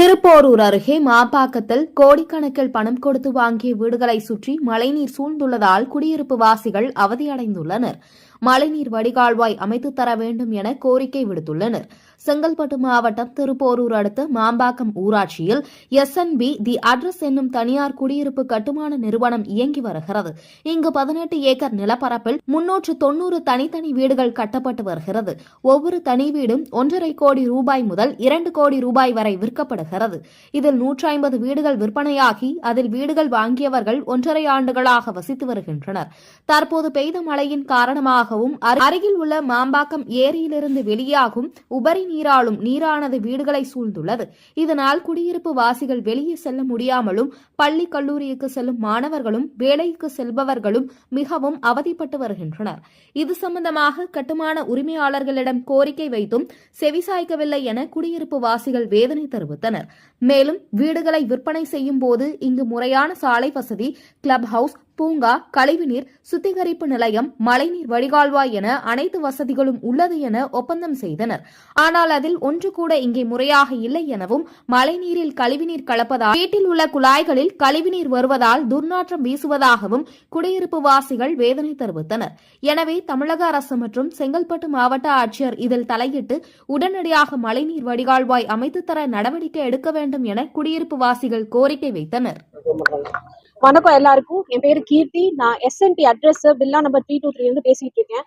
திருப்போரூர் அருகே மாப்பாக்கத்தில் கோடிக்கணக்கில் பணம் கொடுத்து வாங்கிய வீடுகளை சுற்றி மழைநீர் சூழ்ந்துள்ளதால் குடியிருப்பு வாசிகள் அவதியடைந்துள்ளனர். மழைநீர் வடிகால்வாய் அமைத்து தர வேண்டும் என கோரிக்கை விடுத்துள்ளனர். செங்கல்பட்டு மாவட்டம் திருப்போரூர் அடுத்த மாம்பாக்கம் ஊராட்சியில் எஸ்என்பி தி அட்ரஸ் என்னும் தனியார் குடியிருப்பு கட்டுமான நிறுவனம் இயங்கி வருகிறது. இங்கு பதினெட்டு ஏக்கர் நிலப்பரப்பில் முன்னூற்று தொன்னூறு தனித்தனி வீடுகள் கட்டப்பட்டு வருகிறது. ஒவ்வொரு தனி வீடும் ஒன்றரை கோடி ரூபாய் முதல் இரண்டு கோடி ரூபாய் வரை விற்கப்படுகிறது. இதில் நூற்றி ஐம்பது வீடுகள் விற்பனையாகி அதில் வீடுகள் வாங்கியவர்கள் ஒன்றரை ஆண்டுகளாக வசித்து வருகின்றனர். தற்போது பெய்த மழையின் காரணமாக அரு- அருகில் உள்ள மாம்பாக்கம் ஏரியிலிருந்து வெளியாகும் உபரி நீராலும் நீரானது வீடுகளை சூழ்ந்துள்ளது. இதனால் குடியிருப்பு வாசிகள் வெளியே செல்ல முடியாமலும் பள்ளி கல்லூரிக்கு செல்லும் மாணவர்களும் வேலைக்கு செல்பவர்களும் மிகவும் அவதிப்பட்டு வருகின்றனர். இது சம்பந்தமாக கட்டுமான உரிமையாளர்களிடம் கோரிக்கை வைத்தும் செவிசாய்க்கவில்லை என குடியிருப்பு வாசிகள் வேதனை தெரிவித்தனர். மேலும் வீடுகளை விற்பனை செய்யும் போது இங்கு முறையான சாலை வசதி கிளப் ஹவுஸ் பூங்கா கழிவுநீர் சுத்திகரிப்பு நிலையம் மழைநீர் வடிகால் வடிகால்வாய் என அனைத்து வசதிகளும் உள்ளது என ஒப்பந்தம் செய்தனர். ஆனால் அதில் ஒன்று கூட இங்கே முறையாக இல்லை எனவும் மழைநீரில் கழிவுநீர் கலப்பதால் வீட்டில் உள்ள குழாய்களில் கழிவுநீர் வருவதால் துர்நாற்றம் வீசுவதாகவும் குடியிருப்பு வாசிகள் வேதனை தெரிவித்தனர். எனவே தமிழக அரசு மற்றும் செங்கல்பட்டு மாவட்ட ஆட்சியர் இதில் தலையிட்டு உடனடியாக மழைநீர் வடிகால்வாய் அமைத்து தர நடவடிக்கை எடுக்க வேண்டும் என குடியிருப்பு வாசிகள் கோரிக்கை வைத்தனர். வணக்கம் எல்லாருக்கும். என் பேரு கீர்த்தி. நான் எஸ்என்டி அட்ரஸ் பில்லா நம்பர் த்ரீ டூ த்ரீ இருந்து பேசிட்டு இருக்கேன்.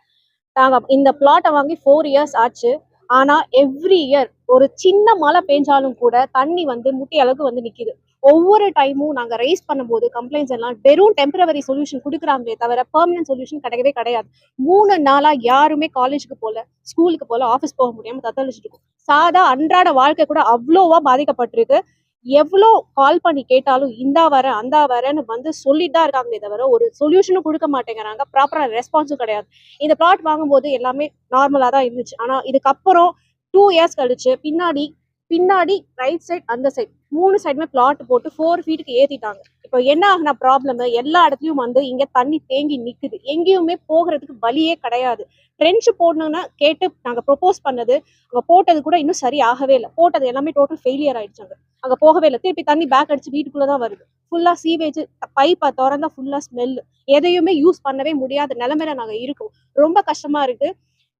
நாங்கள் இந்த பிளாட்டை வாங்கி ஃபோர் இயர்ஸ் ஆச்சு. ஆனா எவ்ரி இயர் ஒரு சின்ன மழை பெஞ்சாலும் கூட தண்ணி வந்து முட்டி அளவுக்கு வந்து நிக்குது. ஒவ்வொரு டைமும் நாங்க ரைஸ் பண்ணும்போது கம்ப்ளைண்ட்ஸ் எல்லாம் வெறும் டெம்பரவரி சொல்யூஷன் கொடுக்குறாங்களே தவிர பெர்மனன்ட் சொல்யூஷன் கிடையவே கிடையாது. மூணு நாளா யாருமே காலேஜுக்கு போல ஸ்கூலுக்கு போல ஆஃபீஸ் போக முடியாம தத்தளிச்சுட்டு சாதா அன்றாட வாழ்க்கை கூட அவ்வளோவா பாதிக்கப்பட்டிருக்கு. எவ்வளோ கால் பண்ணி கேட்டாலும் இந்தா வர அந்தா வரேன்னு வந்து சொல்லிட்டு தான் இருக்காங்களே தவிர ஒரு சொல்யூஷனும் கொடுக்க மாட்டேங்கிறாங்க. ப்ராப்பரான ரெஸ்பான்ஸும் கிடையாது. இந்த பிளாட் வாங்கும்போது எல்லாமே நார்மலாக தான் இருந்துச்சு. ஆனால் இதுக்கப்புறம் டூ இயர்ஸ் கழிச்சு பின்னாடி பின்னாடி ரைட் சைட் அந்த சைடு மூணு சைடுமே பிளாட் போட்டு ஃபோர் ஃபீட்டுக்கு ஏற்றிட்டாங்க இப்போ என்ன ஆகுனா ப்ராப்ளம் எல்லா இடத்துலையும் வந்து இங்கே தண்ணி தேங்கி நிற்குது எங்கேயுமே போகிறதுக்கு வழியே கிடையாது. ட்ரென்ச் போடணும்னா கேட்டு நாங்கள் ப்ரொப்போஸ் பண்ணது அங்கே போட்டது கூட இன்னும் சரி ஆகவே இல்லை. போட்டது எல்லாமே டோட்டல் ஃபெயிலியர் ஆயிடுச்சாங்க அங்கே. போகவே இல்லை. திருப்பி தண்ணி பேக் அடிச்சு வீட்டுக்குள்ளே தான் வருது. ஃபுல்லாக சீவேஜ் பைப்பை திறந்தா ஃபுல்லாக ஸ்மெல் எதையுமே யூஸ் பண்ணவே முடியாத நிலைமையில நாங்கள் இருக்கோம். ரொம்ப கஷ்டமா இருக்கு.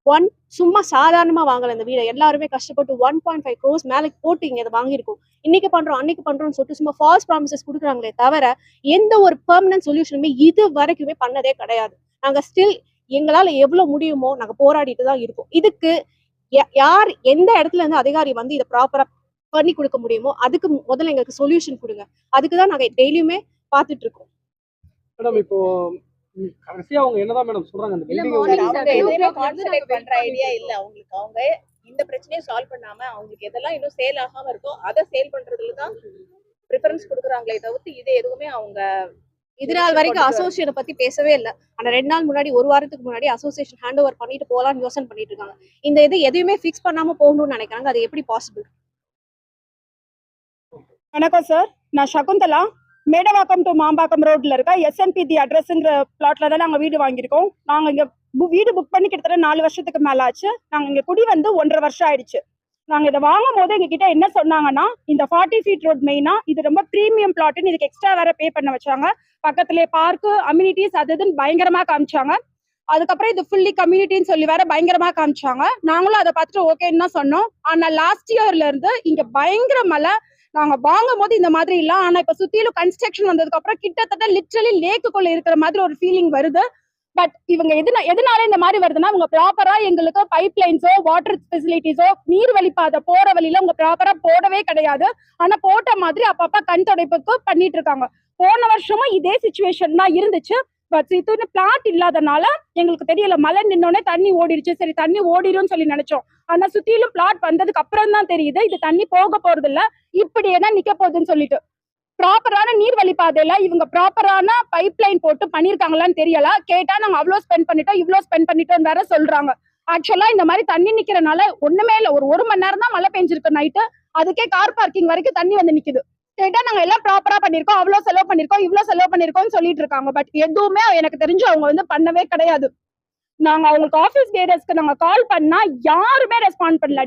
ஒன் சும்மா சாதாரணமா வாங்கல இந்த வீடை. எல்லாருமே கஷ்டப்பட்டு ஒன் பாயிண்ட் ஃபைவ் க்ரோஸ் மேலே போட்டு இங்க அதை வாங்கியிருக்கோம். இன்னைக்கு பண்றோம் அன்னைக்கு பண்றோம்னு சொல்லிட்டு சும்மா ஃபால்ஸ் ப்ராமிசஸ் கொடுக்குறாங்களே தவிர எந்த ஒரு பெர்மனன்ட் சொல்யூஷனுமே இது வரைக்குமே பண்ணதே கிடையாது. நாங்க ஸ்டில் எங்களால எவ்வளவு முடியுமோ நாங்க போராடிட்டு தான் இருக்கோம். இதுக்கு யா- யார் எந்த இடத்துல இருந்து அதிகாரி வந்து இதை ப்ராப்பரா பண்ணி கொடுக்க முடியுமோ அதுக்கு முதல்ல எங்களுக்கு சொல்யூஷன் கொடுங்க. அதுக்கு தான் நாங்க டெய்லியுமே பார்த்துட்டு இருக்கோம். மேடம் இப்போ கடைசியா அவங்க என்னதான் மேடம் சொல்றாங்க அந்த பண்ற ஐடியா இல்ல. அவங்களுக்கு அவங்க இந்த பிரச்சனையை சால்வ் பண்ணாம அவங்களுக்கு எதெல்லாம் இன்னும் சேல் ஆகாம இருக்கோ அதை சேல் பண்றதுல தான் ப்ரிஃபரன்ஸ் கொடுக்குறாங்களே தவிர்த்து இது எதுவுமே அவங்க இது நாள் வரைக்கும் அசோசியேஷனை பத்தி பேசவே இல்லை. ஆனா ரெண்டு நாள் முன்னாடி ஒரு வாரத்துக்கு முன்னாடி அசோசியேஷன் ஹேண்ட் ஓவர் பண்ணிட்டு போலாம்னு யோசனை பண்ணிட்டு இருக்காங்க. இந்த இது எதுவுமே ஃபிக்ஸ் பண்ணாம போகணும்னு நினைக்கிறாங்க. அது எப்படி பாசிபிள் வணக்கம் சார் நான் சகுந்தலா. மேடவாக்கம் டு மாம்பாக்கம் ரோட்ல இருக்க? எஸ்என்பி தி அட்ரஸ்ங்கிற பிளாட்ல தான் நாங்கள் வீடு வாங்கியிருக்கோம். நாங்கள் இங்கே வீடு புக் பண்ணி கிட்டத்தட்ட நாலு வருஷத்துக்கு மேல ஆச்சு நாங்கள் இங்கே குடி வந்து ஒன்றரை வருஷம் ஆயிடுச்சு. நாங்கள் இதை வாங்கும் போது எங்ககிட்ட என்ன சொன்னாங்கன்னா இந்த ஃபார்ட்டி ஃபீட் ரோட் மெயினா இது ரொம்ப ப்ரீமியம் பிளாட்னு இதுக்கு எக்ஸ்ட்ரா வேற பே பண்ண வச்சாங்க. பக்கத்துலேயே பார்க்கு அம்யூனிட்டிஸ் அது இதுன்னு பயங்கரமா காமிச்சாங்க. அதுக்கப்புறம் இது ஃபுல்லி கம்யூனிட்டின்னு சொல்லி வேற பயங்கரமா காமிச்சாங்க. நாங்களும் அதை பார்த்துட்டு ஓகேன்னு தான் சொன்னோம். ஆனா லாஸ்ட் இயர்ல இருந்து இங்க பயங்கர மழை நாங்க வாங்கும் போது இந்த மாதிரி இல்ல. ஆனா இப்ப சுத்திலும் கன்ஸ்ட்ரக்ஷன் வந்ததுக்கு அப்புறம் கிட்டத்தட்ட லிட்ரலி லேக்குக்குள்ள இருக்கிற மாதிரி ஒரு ஃபீலிங் வருது. பட் இவங்க எதுனா எதனால இந்த மாதிரி வருதுன்னா அவங்க ப்ராப்பரா எங்களுக்கு பைப் லைன்ஸோ வாட்டர் ஃபெசிலிட்டிஸோ நீர் வழிப்பாதை போற வழியில அவங்க ப்ராப்பரா போடவே கிடையாது. ஆனா போட்ட மாதிரி அப்பப்ப கண் துடைப்புக்கு பண்ணிட்டு இருக்காங்க. போன வருஷமும் இதே சுச்சுவேஷன் தான் இருந்துச்சு. பட் இது பிளாட் இல்லாதனால எங்களுக்கு தெரியல. மழை நின்னோடனே தண்ணி ஓடிடுச்சு. சரி தண்ணி ஓடிடும் சொல்லி நினைச்சோம். ஆனா சுத்திலும் பிளாட் வந்ததுக்கு அப்புறம் தான் தெரியுது. இது தண்ணி போக போறது இல்ல இப்படி என்ன நிக்க போகுதுன்னு சொல்லிட்டு. ப்ராப்பரான நீர் வழிபாதையில இவங்க ப்ராப்பரான பைப் லைன் போட்டு பண்ணிருக்காங்களான்னு தெரியல. கேட்டா நாங்க அவ்வளவு ஸ்பெண்ட் பண்ணிட்டோம் இவ்வளவு ஸ்பெண்ட் பண்ணிட்டோம் வேற சொல்றாங்க. ஆக்சுவலா இந்த மாதிரி தண்ணி நிக்கிறனால ஒண்ணுமே இல்ல. ஒரு ஒரு மணி நேரம் தான் மழை பெஞ்சிருக்கு நைட்டு அதுக்கே கார் பார்க்கிங் வரைக்கும் தண்ணி வந்து நிக்குது. கேட்டா நாங்க எல்லாம் ப்ராப்பரா பண்ணிருக்கோம் அவ்வளவு செலவு பண்ணிருக்கோம் இவ்வளவு செலவு பண்ணிருக்கோம்னு சொல்லிட்டு இருக்காங்க. பட் எதுவுமே எனக்கு தெரிஞ்சு அவங்க வந்து பண்ணவே கிடையாது. நாங்க அவங்களுக்கு ஆபீஸ் கேடர்ஸ்க்கு நாங்க கால் பண்ணா யாருமே ரெஸ்பாண்ட் பண்ணல.